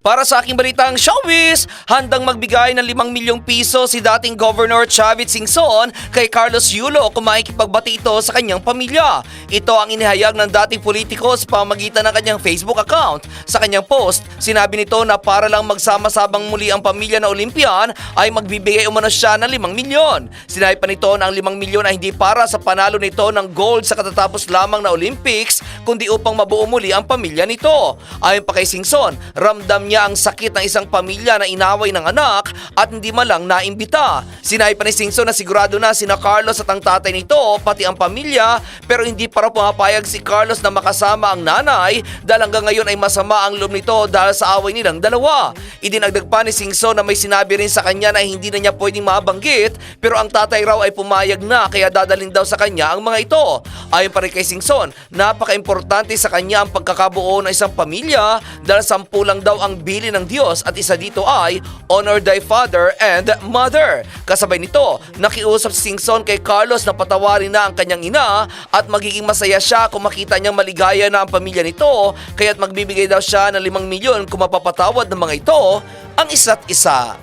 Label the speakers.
Speaker 1: Para sa aking balitang showbiz, handang magbigay ng 5 milyong piso si dating Governor Chavit Singson kay Carlos Yulo kung makikipagbati ito sa kanyang pamilya. Ito ang inihayag ng dating politiko sa pamagitan ng kanyang Facebook account. Sa kanyang post, sinabi nito na para lang magsama-sabang muli ang pamilya na Olympian ay magbibigay umano siya ng 5 milyon. Sinabi pa nito na ang 5 milyon ay hindi para sa panalo nito ng gold sa katatapos lamang na Olympics kundi upang mabuo muli ang pamilya nito. Ayon pa kay Singson, ramdam niya ang sakit ng isang pamilya na inaway ng anak at hindi malang naimbita. Sinabi pa ni Singson na sigurado na sina Carlos at ang tatay nito pati ang pamilya pero hindi para pumapayag si Carlos na makasama ang nanay dahil hanggang ngayon ay masama ang loob nito dahil sa away nilang dalawa. Idinagdag pa ni Singson na may sinabi rin sa kanya na hindi na niya pwedeng mabanggit pero ang tatay raw ay pumayag na kaya dadalhin daw sa kanya ang mga ito. Ayon pa rin kay Singson, napaka-importante sa kanya ang pagkakabuo ng isang pamilya dahil sampu lang daw ang bili ng Diyos at isa dito ay honor thy father and mother. Kasabay nito, nakiusap si Singson kay Carlos na patawarin na ang kanyang ina at magiging masaya siya kung makita niyang maligaya na ang pamilya nito kaya't magbibigay daw siya ng 5 milyon kung mapapatawad ng mga ito ang isa't isa.